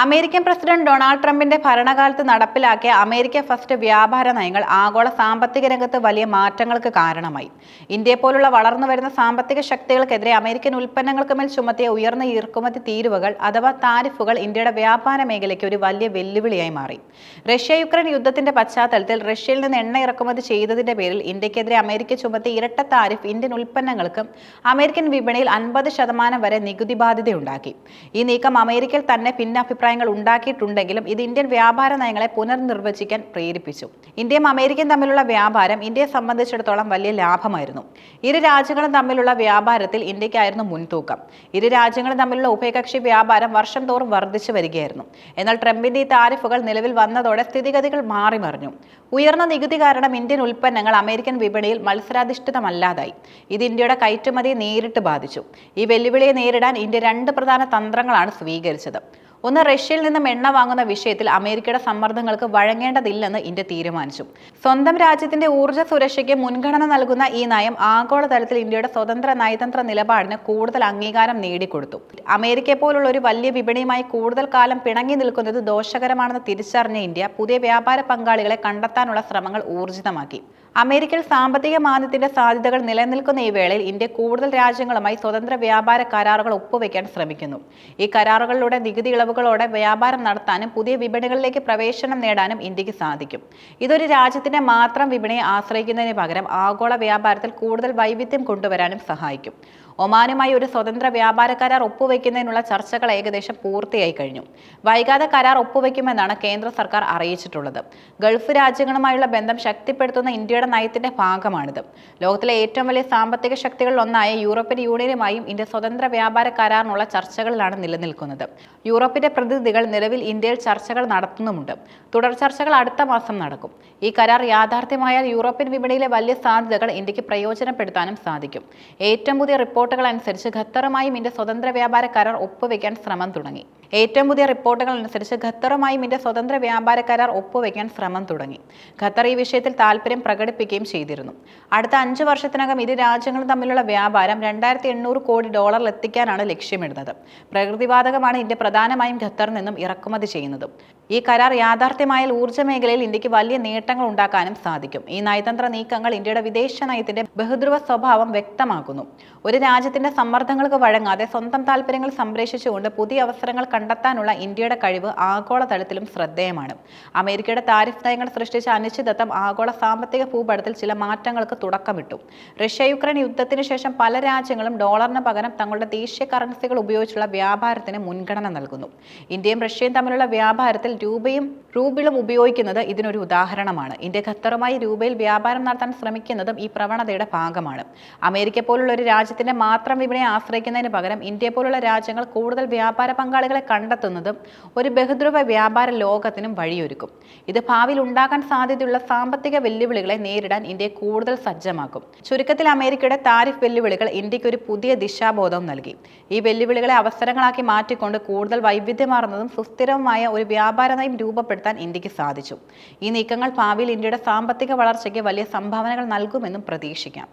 American president Donald ട്രംപിന്റെ ഭരണകാലത്ത് നടപ്പിലാക്കിയ അമേരിക്ക ഫസ്റ്റ് വ്യാപാര നയങ്ങൾ ആഗോള സാമ്പത്തിക രംഗത്ത് വലിയ മാറ്റങ്ങൾക്ക് കാരണമായി. ഇന്ത്യയെ പോലുള്ള വളർന്നു വരുന്ന സാമ്പത്തിക ശക്തികൾക്കെതിരെ അമേരിക്കൻ ഉൽപ്പന്നങ്ങൾക്ക് മേൽ ചുമത്തിയ ഉയർന്ന ഇറക്കുമതി തീരുവകൾ അഥവാ താരിഫുകൾ ഇന്ത്യയുടെ വ്യാപാര മേഖലയ്ക്ക് ഒരു വലിയ വെല്ലുവിളിയായി മാറി. റഷ്യ യുക്രൈൻ യുദ്ധത്തിന്റെ പശ്ചാത്തലത്തിൽ റഷ്യയിൽ നിന്ന് എണ്ണ ഇറക്കുമതി ചെയ്തതിന്റെ പേരിൽ ഇന്ത്യക്കെതിരെ അമേരിക്ക ചുമത്തിയ ഇരട്ട താരിഫ് ഇന്ത്യൻ ഉൽപ്പന്നങ്ങൾക്ക് അമേരിക്കൻ വിപണിയിൽ അൻപത് ശതമാനം വരെ നികുതി ബാധ്യതയുണ്ടാക്കി. ഈ നീക്കം അമേരിക്കയിൽ തന്നെ ഭിന്നാഭിപ്രായങ്ങൾ ഉണ്ടാക്കിയിട്ടുണ്ടെങ്കിലും ഇത് ഇന്ത്യൻ വ്യാപാര നയങ്ങളെ പുനർനിർവചിക്കാൻ പ്രേരിപ്പിച്ചു. ഇന്ത്യയും അമേരിക്കയും തമ്മിലുള്ള വ്യാപാരം ഇന്ത്യയെ സംബന്ധിച്ചിടത്തോളം വലിയ ലാഭമായിരുന്നു. ഇരു രാജ്യങ്ങളും തമ്മിലുള്ള വ്യാപാരത്തിൽ ഇന്ത്യക്കായിരുന്നു മുൻതൂക്കം. ഇരു രാജ്യങ്ങളും തമ്മിലുള്ള ഉഭയകക്ഷി വ്യാപാരം വർഷം തോറും വർദ്ധിച്ചു വരികയായിരുന്നു. എന്നാൽ ട്രംപിന്റെ ഈ താരിഫുകൾ നിലവിൽ വന്നതോടെ സ്ഥിതിഗതികൾ മാറിമറിഞ്ഞു ഉയർന്ന നികുതി കാരണം ഇന്ത്യൻ ഉൽപ്പന്നങ്ങൾ അമേരിക്കൻ വിപണിയിൽ മത്സരാധിഷ്ഠിതമല്ലാതായി. ഇത് ഇന്ത്യയുടെ കയറ്റുമതിയെ നേരിട്ട് ബാധിച്ചു. ഈ വെല്ലുവിളിയെ നേരിടാൻ ഇന്ത്യ രണ്ട് പ്രധാന തന്ത്രങ്ങളാണ് സ്വീകരിച്ചത്. ഒന്ന് റഷ്യയിൽ നിന്നും എണ്ണ വാങ്ങുന്ന വിഷയത്തിൽ അമേരിക്കയുടെ സമ്മർദ്ദങ്ങൾക്ക് വഴങ്ങേണ്ടതില്ലെന്ന് ഇന്ത്യ തീരുമാനിച്ചു. സ്വന്തം രാജ്യത്തിന്റെ ഊർജ സുരക്ഷയ്ക്ക് മുൻഗണന നൽകുന്ന ഈ നയം ആഗോളതലത്തിൽ ഇന്ത്യയുടെ സ്വതന്ത്ര നയതന്ത്ര നിലപാടിന് കൂടുതൽ അംഗീകാരം നേടിക്കൊടുത്തു. അമേരിക്കയെ പോലുള്ള ഒരു വലിയ വിപണിയുമായി കൂടുതൽ കാലം പിണങ്ങി നിൽക്കുന്നത് ദോഷകരമാണെന്ന് തിരിച്ചറിഞ്ഞ ഇന്ത്യ പുതിയ വ്യാപാര പങ്കാളികളെ കണ്ടെത്താനുള്ള ശ്രമങ്ങൾ ഊർജിതമാക്കി. അമേരിക്കയിൽ സാമ്പത്തിക മാന്ദ്യത്തിന്റെ സാധ്യതകൾ നിലനിൽക്കുന്ന ഈ വേളയിൽ ഇന്ത്യ കൂടുതൽ രാജ്യങ്ങളുമായി സ്വതന്ത്ര വ്യാപാര കരാറുകൾ ഒപ്പുവെക്കാൻ ശ്രമിക്കുന്നു. ഈ കരാറുകളിലൂടെ നികുതി ഇളവുകളോടെ വ്യാപാരം നടത്താനും പുതിയ വിപണികളിലേക്ക് പ്രവേശനം നേടാനും ഇന്ത്യയ്ക്ക് സാധിക്കും. ഇതൊരു രാജ്യത്തിന്റെ മാത്രം വിപണിയെ ആശ്രയിക്കുന്നതിന് പകരം ആഗോള വ്യാപാരത്തിൽ കൂടുതൽ വൈവിധ്യം കൊണ്ടുവരാനും സഹായിക്കും. ഒമാനുമായി ഒരു സ്വതന്ത്ര വ്യാപാര കരാർ ഒപ്പുവെക്കുന്നതിനുള്ള ചർച്ചകൾ ഏകദേശം പൂർത്തിയായി കഴിഞ്ഞു. വൈകാതെ കരാർ ഒപ്പുവെക്കുമെന്നാണ് കേന്ദ്ര സർക്കാർ അറിയിച്ചിട്ടുള്ളത്. ഗൾഫ് രാജ്യങ്ങളുമായുള്ള ബന്ധം ശക്തിപ്പെടുത്തുന്ന ഇന്ത്യയുടെ നയത്തിന്റെ ഭാഗമാണിത്. ലോകത്തിലെ ഏറ്റവും വലിയ സാമ്പത്തിക ശക്തികളിൽ ഒന്നായ യൂറോപ്യൻ യൂണിയനുമായും ഇന്ത്യ സ്വതന്ത്ര വ്യാപാര കരാറിനുള്ള ചർച്ചകളിലാണ് നിലനിൽക്കുന്നത്. യൂറോപ്പിന്റെ പ്രതിനിധികൾ നിലവിൽ ഇന്ത്യയിൽ ചർച്ചകൾ നടത്തുന്നുമുണ്ട്. തുടർ ചർച്ചകൾ അടുത്ത മാസം നടക്കും. ഈ കരാർ യാഥാർത്ഥ്യമായാൽ യൂറോപ്യൻ വിപണിയിലെ വലിയ സാധ്യതകൾ ഇന്ത്യയ്ക്ക് പ്രയോജനപ്പെടുത്താനും സാധിക്കും. ഏറ്റവും പുതിയ റിപ്പോർട്ടുകൾ അനുസരിച്ച് ഖത്തറുമായും ഇന്ത്യ സ്വതന്ത്ര വ്യാപാര കരാർ ഒപ്പുവെക്കാൻ ശ്രമം തുടങ്ങി. ഏറ്റവും പുതിയ റിപ്പോർട്ടുകൾ അനുസരിച്ച് ഖത്തറുമായും ഇന്ത്യ സ്വതന്ത്ര വ്യാപാര കരാർ ഒപ്പുവെക്കാൻ ശ്രമം തുടങ്ങി. ഖത്തർ ഈ വിഷയത്തിൽ താല്പര്യം പ്രകടിപ്പിക്കുകയും ചെയ്തിരുന്നു. അടുത്ത അഞ്ച് വർഷത്തിനകം ഇരു രാജ്യങ്ങളും തമ്മിലുള്ള വ്യാപാരം രണ്ടായിരത്തി എണ്ണൂറ് കോടി ഡോളറിൽ എത്തിക്കാനാണ് ലക്ഷ്യമിടുന്നത്. പ്രകൃതിവാതകമാണ് ഇന്ത്യ പ്രധാനമായും ഖത്തറിൽ നിന്നും ഇറക്കുമതി ചെയ്യുന്നത്. ഈ കരാർ യാഥാർത്ഥ്യമായാൽ ഊർജ മേഖലയിൽ ഇന്ത്യയ്ക്ക് വലിയ നേട്ടങ്ങൾ ഉണ്ടാക്കാനും സാധിക്കും. ഈ നയതന്ത്ര നീക്കങ്ങൾ ഇന്ത്യയുടെ വിദേശ നയത്തിന്റെ ബഹുദ്രുവ സ്വഭാവം വ്യക്തമാക്കുന്നു. ഒരു രാജ്യത്തിന്റെ സമ്മർദ്ദങ്ങൾക്ക് വഴങ്ങാതെ സ്വന്തം താല്പര്യങ്ങൾ സംരക്ഷിച്ചുകൊണ്ട് പുതിയ അവസരങ്ങൾ കണ്ടെത്താനുള്ള ഇന്ത്യയുടെ കഴിവ് ആഗോളതലത്തിലും ശ്രദ്ധേയമാണ്. അമേരിക്കയുടെ താരിഫ് നയങ്ങൾ സൃഷ്ടിച്ച അനിശ്ചിതത്വം ആഗോള സാമ്പത്തിക ഭൂപടത്തിൽ ചില മാറ്റങ്ങൾക്ക് തുടക്കമിട്ടു. റഷ്യ യുക്രൈൻ യുദ്ധത്തിന് ശേഷം പല രാജ്യങ്ങളും ഡോളറിന് പകരം തങ്ങളുടെ ദേശീയ കറൻസികൾ ഉപയോഗിച്ചുള്ള വ്യാപാരത്തിന് മുൻഗണന നൽകുന്നു. ഇന്ത്യയും റഷ്യയും തമ്മിലുള്ള വ്യാപാരത്തിൽ രൂപയും റൂബിളും ഉപയോഗിക്കുന്നത് ഇതിനൊരു ഉദാഹരണമാണ്. ഇന്ത്യ ഖത്തറുമായി രൂപയിൽ വ്യാപാരം നടത്താൻ ശ്രമിക്കുന്നതും ഈ പ്രവണതയുടെ ഭാഗമാണ്. അമേരിക്ക പോലുള്ള ഒരു രാജ്യത്തിന്റെ മാത്രം വിപണിയെ ആശ്രയിക്കുന്നതിന് പകരം ഇന്ത്യ പോലുള്ള രാജ്യങ്ങൾ കൂടുതൽ വ്യാപാര പങ്കാളികളെ കണ്ടെത്തുന്നതും ഒരു ബഹുദ്രുവ വ്യാപാര ലോകത്തിനും വഴിയൊരുക്കും. ഇത് ഭാവിയിൽ ഉണ്ടാകാൻ സാധ്യതയുള്ള സാമ്പത്തിക വെല്ലുവിളികളെ നേരിടാൻ ഇന്ത്യയെ കൂടുതൽ സജ്ജമാക്കും. ചുരുക്കത്തിൽ അമേരിക്കയുടെ താരിഫ് വെല്ലുവിളികൾ ഇന്ത്യയ്ക്ക് ഒരു പുതിയ ദിശാബോധം നൽകി. ഈ വെല്ലുവിളികളെ അവസരങ്ങളാക്കി മാറ്റിക്കൊണ്ട് കൂടുതൽ വൈവിധ്യമാർന്നതും സുസ്ഥിരവുമായ ഒരു വ്യാപാര നയം രൂപപ്പെടുത്താൻ ഇന്ത്യയ്ക്ക് സാധിച്ചു. ഈ നീക്കങ്ങൾ ഭാവിയിൽ ഇന്ത്യയുടെ സാമ്പത്തിക വളർച്ചയ്ക്ക് വലിയ സംഭാവനകൾ നൽകുമെന്നും പ്രതീക്ഷിക്കാം.